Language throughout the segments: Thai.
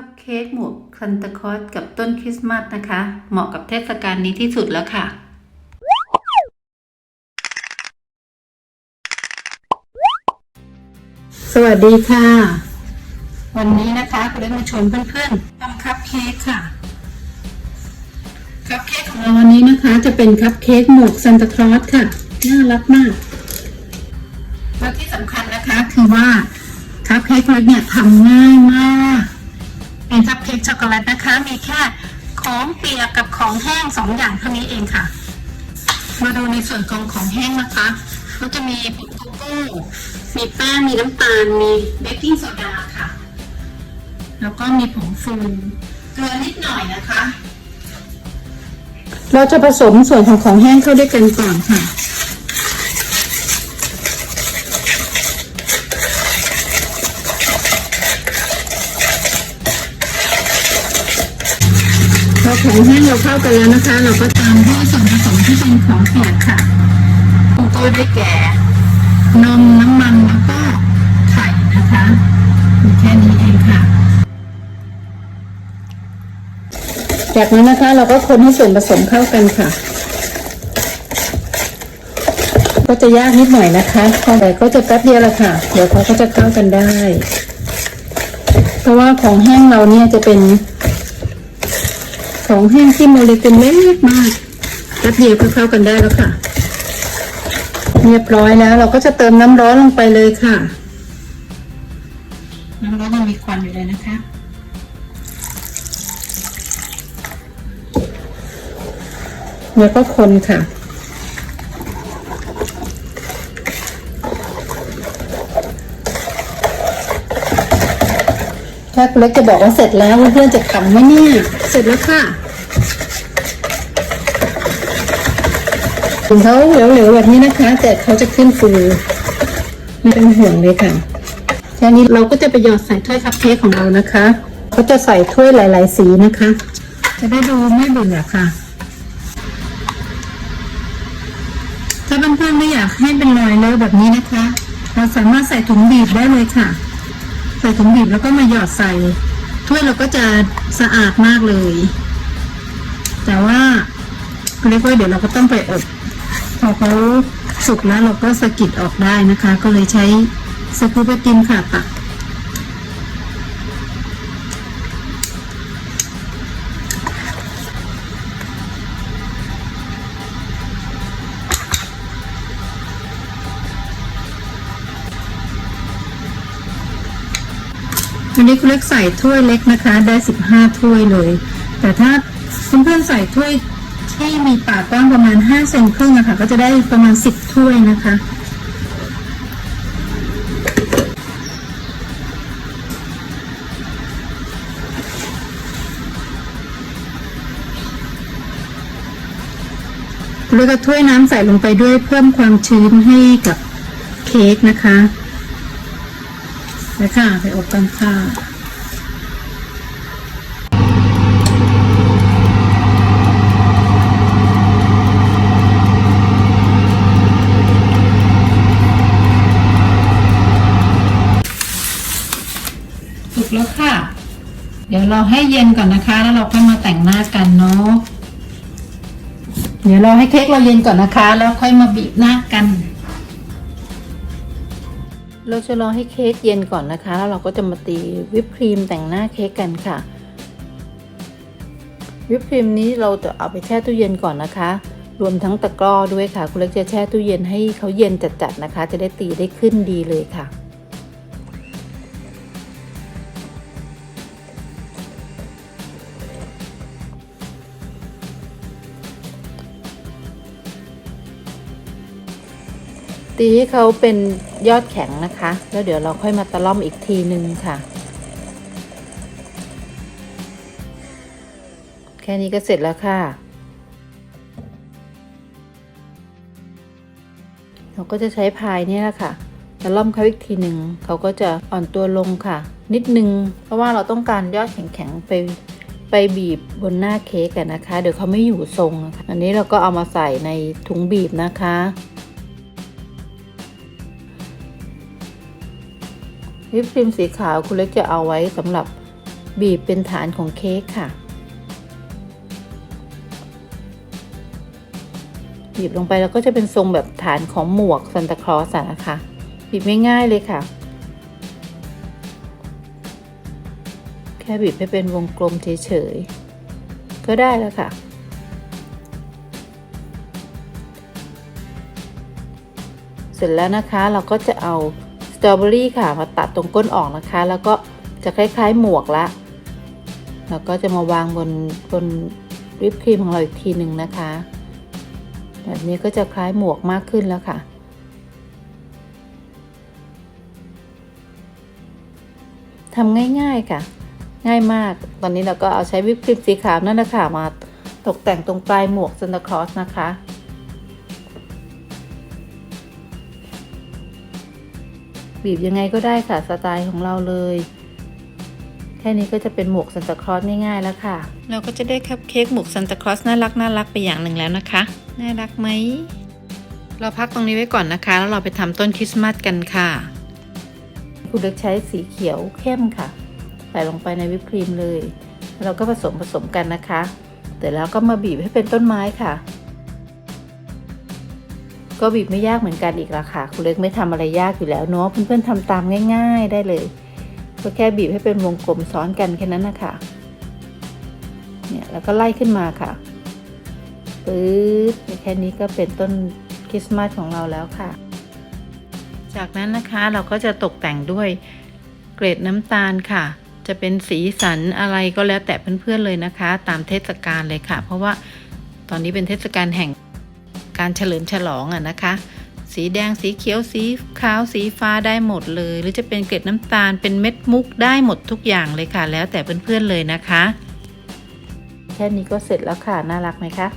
คัพเค้กหมวกซันตาคลอสกับต้นคริสต์มาสนะคะ เหมาะกับเทศกาลนี้ที่สุดแล้วค่ะ สวัสดีค่ะ วันนี้นะคะคุณได้มาชมเพื่อนๆทำคัพเค้กค่ะ คัพเค้กของเราวันนี้นะคะจะเป็นคัพเค้กหมวกซันตาคลอสค่ะ น่ารักมากและที่สำคัญนะคะคือว่าคัพเค้กเล็กเนี่ยทำง่ายมาก เป็นคัพเค้กช็อกโกแลตนะคะ มีแค่ของเปียกกับของแห้งสองอย่างเท่านี้เองค่ะ มาดูในส่วนของของแห้งนะคะ ก็จะมีผงโกโก้ มีแป้ง มีน้ำตาล มีเบกกิ้งโซดาค่ะ แล้วก็มีผงฟูเกลือนิดหน่อยนะคะ เราจะผสมส่วนของของแห้งเข้าด้วยกันก่อนค่ะ พอของแห้งเราเข้ากันแล้วนะคะ เราก็ตามด้วยส่วนผสมที่เป็นของเปียกค่ะโกโก้ได้แก่นมน้ำมันแล้วก็ไข่นะคะมีแค่นี้เองค่ะ จากนั้นนะคะเราก็คนให้ส่วนผสมเข้ากันค่ะ ก็จะยากนิดหน่อยนะคะแต่ก็จะแป๊บเดียวละค่ะ เดี๋ยวเขาก็จะเข้ากันได้ เพราะว่าของแห้งเราเนี่ยจะเป็น ของแห้งที่โมเลกุลเล็กมากแป๊บเดียวก็เข้ากันได้แล้วค่ะ เรียบร้อยแล้ว เราก็จะเติมน้ำร้อนลงไปเลยค่ะ น้ำร้อนยังมีควันอยู่เลยนะคะ แล้วก็คนค่ะ ถ้าคุณเล็กจะบอกว่าเสร็จแล้วเพื่อนๆจะขำไหมเนี่ยเสร็จแล้วค่ะถึงเขาเหลวๆแบบนี้นะคะ แต่เขาจะขึ้นฟูไม่ต้องห่วงเลยค่ะแค่นี้เราก็จะไปหยอดใส่ถ้วยคัพเค้กของเรานะคะก็จะใส่ถ้วยหลาย ๆ สีนะคะ จะได้ดูไม่เบื่อค่ะ ถ้าเพื่อนๆไม่อยากให้เป็นรอยเลอะแบบนี้นะคะ เราสามารถใส่ถุงบีบได้เลยค่ะ ใส่ถุงบีบแล้วก็มาหยอดใส่ถ้วยเราก็จะสะอาดมากเลย แต่ว่าเรียกว่าเดี๋ยวเราก็ต้องไปอบพอเขาสุกแล้วเราก็สะกิดออกได้นะคะ ก็เลยใช้สกูปติมค่ะตัก อันนี้คุณเล็กใส่ถ้วยเล็กนะคะ ได้สิบห้าถ้วยเลย แต่ถ้าเพื่อนๆใส่ถ้วยที่มีปากกว้างประมาณห้าเซนครึ่งอะค่ะก็จะได้ประมาณสิบถ้วยนะคะแล้วก็ถ้วยน้ำใส่ลงไปด้วยเพิ่มความชื้นให้กับเค้กนะคะ แล้วค่ะไปอบกันค่ะสุกแล้วค่ะ เดี๋ยวเราให้เย็นก่อนนะคะ แล้วเราค่อยมาแต่งหน้ากันเนาะ เดี๋ยวเราให้เค้กเราเย็นก่อนนะคะ แล้วค่อยมาบีบหน้ากัน เราจะรอให้เค้กเย็นก่อนนะคะ แล้วเราก็จะมาตีวิปครีมแต่งหน้าเค้กกันค่ะ วิปครีมนี้เราจะเอาไปแช่ตู้เย็นก่อนนะคะ รวมทั้งตะกร้อด้วยค่ะ คุณเล็กจะแช่ตู้เย็นให้เขาเย็นจัดๆนะคะ จะได้ตีได้ขึ้นดีเลยค่ะตีให้เขาเป็น ยอดแข็งนะคะ แล้วเดี๋ยวเราค่อยมาตะล่อมอีกทีนึงค่ะ แค่นี้ก็เสร็จแล้วค่ะ เราก็จะใช้พายนี่แหละค่ะตะล่อมเขาอีกทีหนึ่งเขาก็จะอ่อนตัวลงค่ะ นิดนึง เพราะว่าเราต้องการยอดแข็งๆไปไปบีบบนหน้าเค้กกันนะคะ เดี๋ยวเขาไม่อยู่ทรงนะคะ อันนี้เราก็เอามาใส่ในถุงบีบนะคะ วิปครีมสีขาวคุณเล็กจะเอาไว้สำหรับบีบเป็นฐานของเค้กค่ะ บีบลงไปแล้วก็จะเป็นทรงแบบฐานของหมวกซันตาคลอสนะคะ บีบง่ายๆเลยค่ะ แค่บีบให้เป็นวงกลมเฉยๆ ก็ได้แล้วค่ะเสร็จแล้วนะคะเราก็จะเอา สตรอเบอรี่ค่ะมาตัดตรงก้นออกนะคะ แล้วก็จะคล้ายๆหมวกละแล้วก็จะมาวางบนบนวิปครีมของเราอีกทีหนึ่งนะคะ แบบนี้ก็จะคล้ายหมวกมากขึ้นแล้วค่ะ ทำง่ายๆค่ะ ง่ายมาก ตอนนี้เราก็เอาใช้วิปครีมสีขาวนั่นนะคะมาตกแต่งตรงปลายหมวกซันตาคลอสนะคะ บีบยังไงก็ได้ค่ะสไตล์ของเราเลย แค่นี้ก็จะเป็นหมวกซันตาคลอสง่ายๆแล้วค่ะ เราก็จะได้คัพเค้กหมวกซันตาคลอสน่ารักน่ารักไปอย่างหนึ่งแล้วนะคะ น่ารักไหม เราพักตรงนี้ไว้ก่อนนะคะ แล้วเราไปทำต้นคริสต์มาสกันค่ะ คุณเล็กใช้สีเขียวเข้มค่ะ ใส่ลงไปในวิปครีมเลยแล้วเราก็ผสมผสมกันนะคะ เสร็จแล้วก็มาบีบให้เป็นต้นไม้ค่ะ ก็บีบไม่ยากเหมือนกันอีกละค่ะคุณเล็กไม่ทำอะไรยากอยู่แล้วเนาะเพื่อนๆทำตามง่าย ๆได้เลย ก็แค่บีบให้เป็นวงกลมซ้อนกันแค่นั้นนะคะเนี่ยแล้วก็ไล่ขึ้นมาค่ะปื๊ดแค่นี้ก็เป็นต้นคริสต์มาสของเราแล้วค่ะ จากนั้นนะคะเราก็จะตกแต่งด้วยเกรดน้ำตาลค่ะ จะเป็นสีสันอะไรก็แล้วแต่เพื่อนๆเลยนะคะ ตามเทศกาลเลยค่ะ เพราะว่าตอนนี้เป็นเทศกาลแห่ง การเฉลิมฉลองอะนะคะ สีแดงสีเขียวสีขาวสีฟ้าได้หมดเลย หรือจะเป็นเกล็ดน้ำตาลเป็นเม็ดมุกได้หมดทุกอย่างเลยค่ะ แล้วแต่เพื่อนๆเลยนะคะ แค่นี้ก็เสร็จแล้วค่ะน่ารักไหมคะ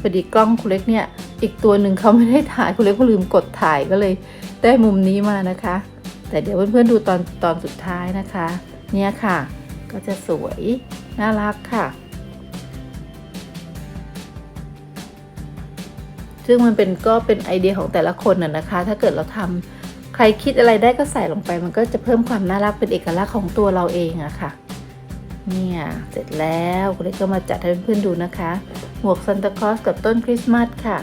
พอดีกล้องคุณเล็กเนี่ย อีกตัวหนึ่งเขาไม่ได้ถ่ายคุณเล็กก็ลืมกดถ่ายก็เลยได้มุมนี้มานะคะ แต่เดี๋ยวเพื่อนๆดูตอนตอนสุดท้ายนะคะ เนี่ยค่ะ ก็จะสวยน่ารักค่ะ ซึ่งมันเป็นก็เป็นไอเดียของแต่ละคนน่ะนะคะ ถ้าเกิดเราทำใครคิดอะไรได้ก็ใส่ลงไป มันก็จะเพิ่มความน่ารักเป็นเอกลักษณ์ของตัวเราเองอะค่ะ เนี่ยเสร็จแล้วคุณเล็กก็มาจัดให้เพื่อนๆดูนะคะ หมวกซันตาคลอสกับต้นคริสต์มาสค่ะ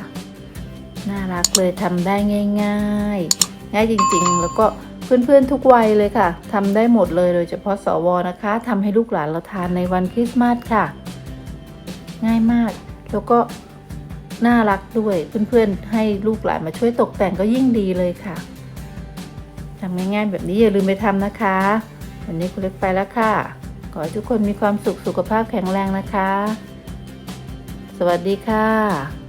น่ารักเลยทำได้ง่ายๆ ง่ายจริงๆ แล้วก็เพื่อนๆทุกวัยเลยค่ะทำได้หมดเลยโดยเฉพาะสวนะคะทำให้ลูกหลานเราทานในวันคริสต์มาสค่ะ ง่ายมากแล้วก็ น่ารักด้วยเพื่อนๆ ให้ลูกหลานมาช่วยตกแต่งก็ยิ่งดีเลยค่ะทำง่ายๆแบบนี้อย่าลืมไปทำนะคะ วันนี้คุณเล็กไปแล้วค่ะ ขอให้ทุกคนมีความสุขสุขภาพแข็งแรงนะคะ สวัสดีค่ะ